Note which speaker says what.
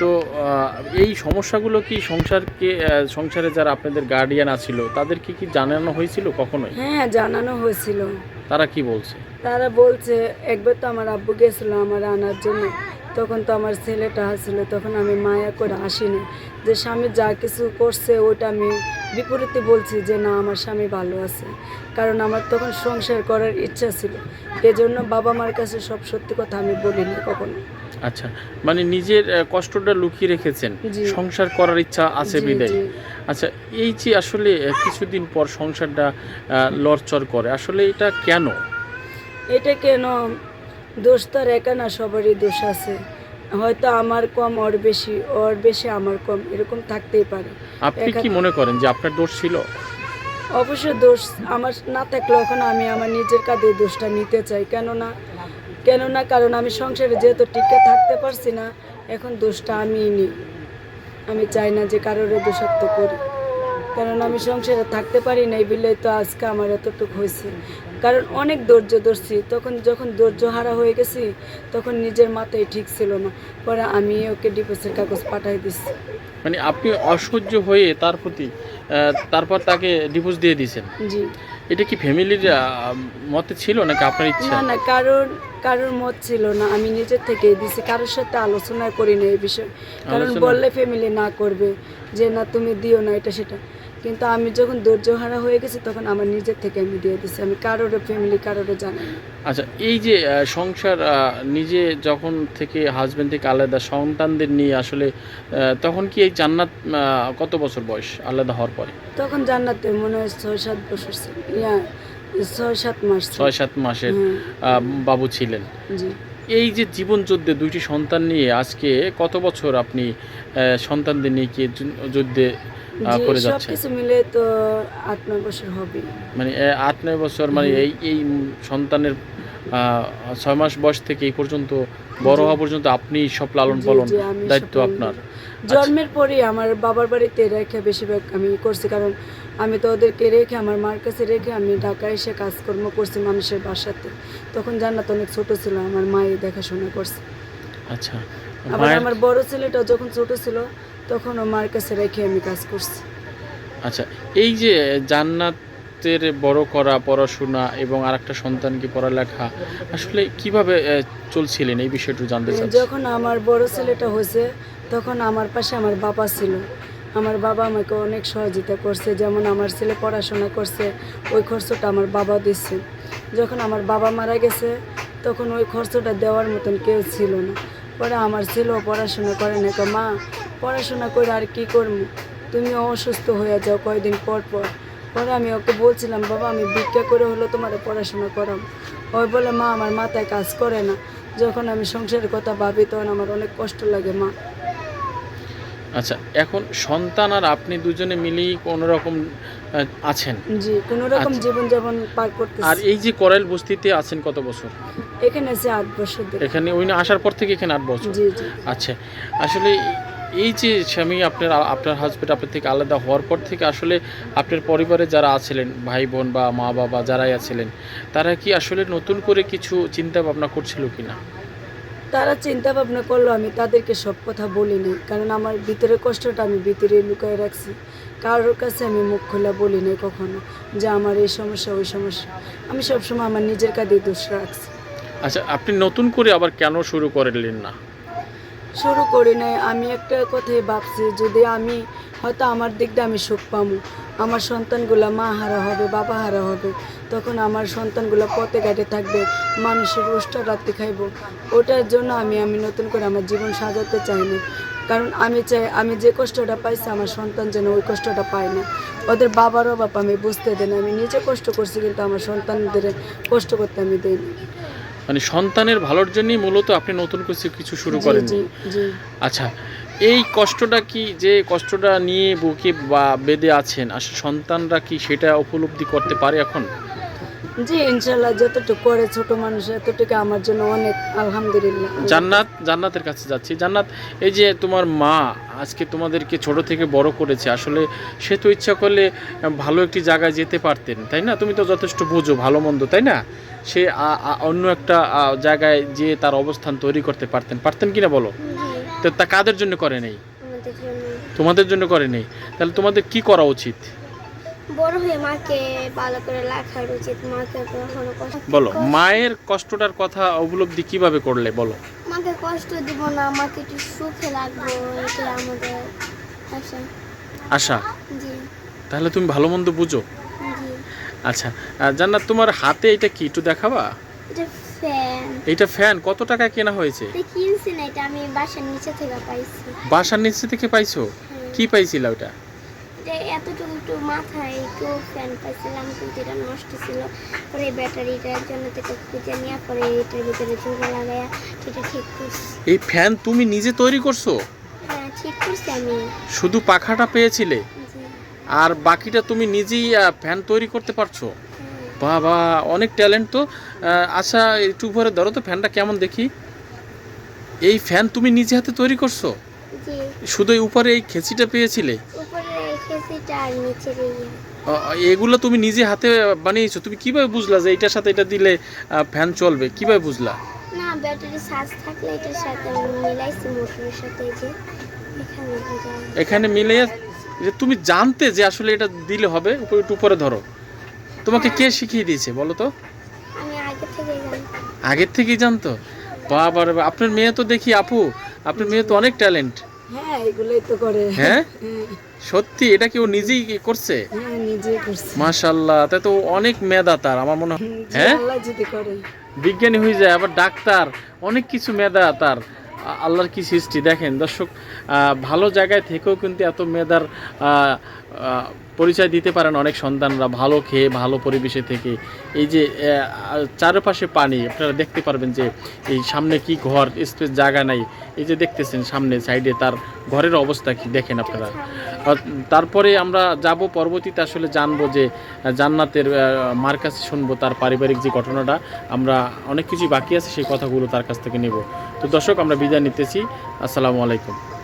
Speaker 1: তো এই সমস্যাগুলো কি সংসারকে সংসারে যারা আপনাদের গার্ডিয়ান আছিল তাদের কি কি জানানো হয়েছিল কখনোই?
Speaker 2: হ্যাঁ জানানো হয়েছিল।
Speaker 1: তারা কি বলছে?
Speaker 2: তারা বলছে একবার তো আমার আব্বু গেছিল আমার আনার জন্য। তখন তো আমার ছেলেটা আসছিল তখন আমি মায়া করে আসিনি। যে স্বামী যা কিছু করছে ওটা আমি বিপরীতে বলছি যে না আমার স্বামী ভালো আছে। কারণ আমার তখন সংসার করার ইচ্ছা ছিল। এজন্য বাবা মার কাছে সব সত্যি কথা আমি বলিনি কখনো।
Speaker 1: আচ্ছা মানে নিজের কষ্টটা লুকিয়ে রেখেছেন। সংসার করার ইচ্ছা আছে বিদায়। আচ্ছা এই যে আসলে কিছুদিন পর সংসারটা লড়চড় করে আসলে এটা কেন?
Speaker 2: এটা কেন? দোষ তো আর একা না সবারই দোষ আছে। হয়তো আমার কম ওর বেশি ওর বেশি আমার কম এরকম থাকতেই পারে।
Speaker 1: আপনি কি মনে করেন যে আপনার দোষ ছিল?
Speaker 2: অবশ্য দোষ আমার না থাকলে এখন আমি আমার নিজের কাঁধে দোষটা নিতে চাই। কেননা কেননা কারণ আমি সংসারে যেহেতু টিকে থাকতে পারছি না এখন দোষটা আমিই নিই। আমি চাই না যে কারোর দোষাত্ম করি। কারণ আমি সংসারে থাকতে পারি না এই বিলেই তো আজকে আমার এতটুকু হয়েছে। কারণ অনেক ধৈর্য ধরছি তখন যখন ধৈর্য হারা হয়ে গেছি তখন নিজের মাথায় ঠিক ছিল না। পরে আমি ওকে ডিভোর্সের কাগজ পাঠাই দিচ্ছি
Speaker 1: মানে আপনি অসহ্য হয়ে তার প্রতি তারপর তাকে ডিভোর্স দিয়ে দিয়েছেন?
Speaker 2: জি।
Speaker 1: এটা কি ফ্যামিলির মতে ছিল নাকি আপনার ইচ্ছা?
Speaker 2: না না কারোর কারোর মত ছিল না। আমি নিজের থেকেই দিছি কারোর সাথে আলোচনা করি না এই বিষয়ে। কারণ বললে ফ্যামিলি না করবে যে না তুমি দিও না এটা সেটা। কিন্তু আমি যখন ধৈর্য হারা হয়ে গেছি তখন আমার নিজের থেকে আমি দিয়ে দিছি আমি কারোর ফ্যামিলি কারোর জানি
Speaker 1: আচ্ছা এই যে সংসার নিজে যখন থেকে হাজবেন্ড থেকে আলাদা সন্তানদের নিয়ে আসলে তখন কি এই জান্নাত কত বছর বয়স আলাদা হওয়ার পরে?
Speaker 2: তখন জান্নাতে মনে হয় ছয় সাত বছর ইয়া ছয় সাত মাস
Speaker 1: ছয় সাত মাসের
Speaker 2: হ্যাঁ,
Speaker 1: বাবু ছিলেন।
Speaker 2: জি।
Speaker 1: এই যে জীবন যুদ্ধে দুইটি সন্তান নিয়ে আজকে কত বছর আপনি সন্তানদের নিয়ে কি যুদ্ধে
Speaker 2: সব কিছু মিলে তো আট নয় বছর হবে।
Speaker 1: মানে আট নয় বছর মানে এই এই সন্তানের ছয় মাস বয়স থেকে এই পর্যন্ত বড় হওয়া পর্যন্ত আপনি সব লালন পালন দায়িত্ব আপনার।
Speaker 2: জন্মের পরেই আমার বাবার বাড়িতে রেখে বেশিরভাগ আমি করছি কারণ আমি তো ওদেরকে রেখে আমার মার কাছে রেখে আমি ঢাকায় এসে কাজকর্ম করছি মানুষের বাসাতে। তখন জান্নাত অনেক ছোট ছিল আমার মাই দেখাশোনা করছে।
Speaker 1: আচ্ছা।
Speaker 2: আবার আমার বড় ছেলেটা যখন ছোট ছিল তখন মার কাছে রেখে আমি কাজ করছি।
Speaker 1: আচ্ছা এই যে জান্নাতের বড় করা পড়াশোনা এবং আরেকটা সন্তানকে পড়ালেখা আসলে কীভাবে চলছিলেন? এই বিষয়টা জানতে চাচ্ছি।
Speaker 2: যখন আমার বড় ছেলেটা হয়েছে তখন আমার পাশে আমার বাবা ছিল। আমার বাবা আমাকে অনেক সহযোগিতা করছে যেমন আমার ছেলে পড়াশোনা করছে ওই খরচটা আমার বাবা দিচ্ছে। যখন আমার বাবা মারা গেছে তখন ওই খরচটা দেওয়ার মতন কেউ ছিল না। পরে আমার ছেলেও পড়াশোনা করে না মা। পড়াশোনা করে আর কি করব? তুমি অসুস্থ হয়ে যাও কয়দিন পর পর। পরে আমি ওকে বলছিলাম বাবা আমি ভিক্ষা করে হলো তোমার পড়াশোনা করাম। ওই বলে মা আমার মাথায় কাজ করে না। যখন আমি সংসারের কথা ভাবি তখন আমার অনেক কষ্ট লাগে মা।
Speaker 1: আচ্ছা এখন সন্তান আর আপনি দুজনে মিলেই কোনো রকম আহ, আছেন?
Speaker 2: জি কোনো রকম
Speaker 1: আচ্ছা।
Speaker 2: জীবনযাপন পার করতে
Speaker 1: আর এই যে করাইল বস্তিতে আছেন কত বছর?
Speaker 2: এখানে এসে আট বছর ধরে।
Speaker 1: এখানে ওই না আসার পর থেকে এখানে আট বছর?
Speaker 2: জি জি।
Speaker 1: আচ্ছা আসলে এই যে স্বামী আপনার আপনার হাজবেন্ড আপনার থেকে আলাদা হওয়ার পর থেকে আসলে আপনার পরিবারে যারা আছিলেন ভাই বোন বা মা বাবা যারাই আছিলেন তারা কি আসলে নতুন করে কিছু চিন্তা ভাবনা করছিল কি না
Speaker 2: তারা চিন্তা ভাবনা করল আমি তাদেরকে সব কথা বলিনি কারণ আমার ভিতরে কষ্টটা আমি ভিতরে লুকায় রাখছি। কারোর কাছে আমি মুখ খোলা বলি নাই কখনো যে আমার এই সমস্যা ওই সমস্যা। আমি সবসময় আমার নিজের কাঁধে দোষ রাখছি।
Speaker 1: আচ্ছা আপনি নতুন করে আবার কেন শুরু করলেন না?
Speaker 2: শুরু করি নাই। আমি একটা কথাই ভাবছি যদি আমি হয়তো আমার দিক দিয়ে আমি সুখ পাবো আমার সন্তানগুলো মা হারা হবে বাবা হারা হবে তখন আমার সন্তানগুলো পথে ঘাটে থাকবে মানুষের রোষ্টা রাত্রি খাইব। ওটার জন্য আমি আমি নতুন করে আমার জীবন সাজাতে চাই না কারণ আমি চাই আমি যে কষ্টটা পাইছি আমার সন্তান যেন ওই কষ্টটা পায় না। ওদের বাবারও অভাব আমি বুঝতে দেন আমি নিজে কষ্ট করছি কিন্তু আমার সন্তানদের কষ্ট করতে আমি দিইনি
Speaker 1: মানে সন্তানের ভালোর জন্যই মূলত আপনি নতুন কিছু কিছু শুরু করেন। আচ্ছা এই কষ্টটা কি যে কষ্টটা নিয়ে বুকে বা বেঁধে আছেন আসলে সন্তানরা কি সেটা উপলব্ধি করতে পারে এখন?
Speaker 2: জি ইনশাল্লাহ যতটুকু করে ছোট মানুষ এতটুকু আমার জন্য অনেক আলহামদুলিল্লাহ।
Speaker 1: জান্নাত জান্নাতের কাছে যাচ্ছি। জান্নাত এই যে তোমার মা আজকে তোমাদেরকে ছোট থেকে বড় করেছে আসলে সে তো ইচ্ছা করলে ভালো একটি জায়গায় যেতে পারতেন তাই না? তুমি তো যথেষ্ট বোঝো ভালো মন্দ তাই না? সে অন্য একটা জায়গায় যে তার অবস্থান তৈরি করতে পারতেন। পারতেন কিনা বলো? তো তো তা কাদের জন্য করে নেই? তোমাদের জন্য করে নেই। তাহলে তোমাদের কি করা উচিত?
Speaker 3: বড় হয়ে মাকে ভালো করে রাখার উচিত মাকে কখনো কষ্ট
Speaker 1: বলো মায়ের কষ্টটার কথা উপলব্ধি কীভাবে করলে বলো?
Speaker 3: মাকে কষ্ট দিব না মাকে একটু সুখে এটা আমাদের আশা
Speaker 1: আশা?
Speaker 3: জি।
Speaker 1: তাহলে তুমি ভালো মন্দ বুঝো?
Speaker 3: জি।
Speaker 1: আচ্ছা জান্নাত তোমার হাতে এটা কি একটু দেখাবা?
Speaker 3: এটা ফ্যান
Speaker 1: এইটা ফ্যান কত টাকা কেনা হয়েছে?
Speaker 3: কিনছি না এটা আমি বাসার নিচে থেকে পাইছি।
Speaker 1: বাসার নিচে থেকে পাইছো?
Speaker 3: হ্যাঁ।
Speaker 1: কি পাইছিল ওটা?
Speaker 3: এটা এতটুকু একটু মাথায় একটু ফ্যান পাইছিলাম কিন্তু এটা নষ্ট ছিল। পরে এই ব্যাটারিটার জন্য থেকে খুঁজে নিয়ে পরে এটার ভিতরে চুলা লাগাইয়া এটা ঠিক করছি।
Speaker 1: এই ফ্যান তুমি নিজে তৈরি করছ?
Speaker 3: হ্যাঁ ঠিক করছি আমি।
Speaker 1: শুধু পাখাটা পেয়েছিলে? আর বাকিটা তুমি নিজেই ফ্যান তৈরি করতে পারছ?
Speaker 3: হ্যাঁ।
Speaker 1: বাবা অনেক ট্যালেন্ট তো। আচ্ছা একটু উপরে ধরো তো ফ্যানটা কেমন দেখি? এই ফ্যান তুমি নিজে হাতে তৈরি করছ? শুধু উপরে এই খেঁচিটা পেয়েছিলে?
Speaker 3: উপরে
Speaker 1: এগুলো তুমি নিজে হাতে বানিয়েছো? তুমি কীভাবে বুঝলা যে এটার সাথে এটা দিলে ফ্যান চলবে? কীভাবে বুঝলা?
Speaker 3: না ব্যাটারি চার্জ থাকলে এটার সাথে মিলাইছি মোটরের সাথে যে এখানে
Speaker 1: মিলে যে তুমি জানতে যে আসলে এটা দিলে হবে উপরে একটু উপরে ধরো। তোমাকে কে শিখিয়ে দিয়েছে বলো তো?
Speaker 3: আগে থেকে
Speaker 1: আগের থেকেই জানতো? বাবা আপনার মেয়ে তো দেখি আপু আপনার মেয়ে তো অনেক ট্যালেন্ট।
Speaker 2: হ্যাঁ এগুলোই তো করে।
Speaker 1: হ্যাঁ?
Speaker 2: হ্যাঁ।
Speaker 1: সত্যি এটা কি ও নিজেই করছে?
Speaker 2: হ্যাঁ
Speaker 1: মাশাল্লাহ তাই তো অনেক মেধা তার আমার মনে হয় হ্যাঁ? বিজ্ঞানী হয়ে যায় আবার ডাক্তার অনেক কিছু মেধা তার। আল্লাহর কি সৃষ্টি? দেখেন দর্শক ভালো জায়গায় থেকেও কিন্তু এত মেধার পরিচয় দিতে পারেন অনেক সন্তানরা ভালো খেয়ে, ভালো পরিবেশে থেকে। এই যে চারপাশে পানি, আপনারা দেখতে পারবেন যে এই সামনে কি ঘর, স্পেস, জায়গা নাই। এই যে দেখতেছেন সামনে, সাইডে তার ঘরের অবস্থা কি দেখেন আপনারা? তারপরে আমরা যাব পরবর্তীতে আসলে জানব যে জান্নাতের মার কাছে শুনব তার পারিবারিক যে ঘটনাটা। আমরা অনেক কিছু বাকি আছে, সেই কথাগুলো তার কাছ থেকে নেব। তো দর্শক, আমরা বিদায় নিতেছি। আসসালামু আলাইকুম।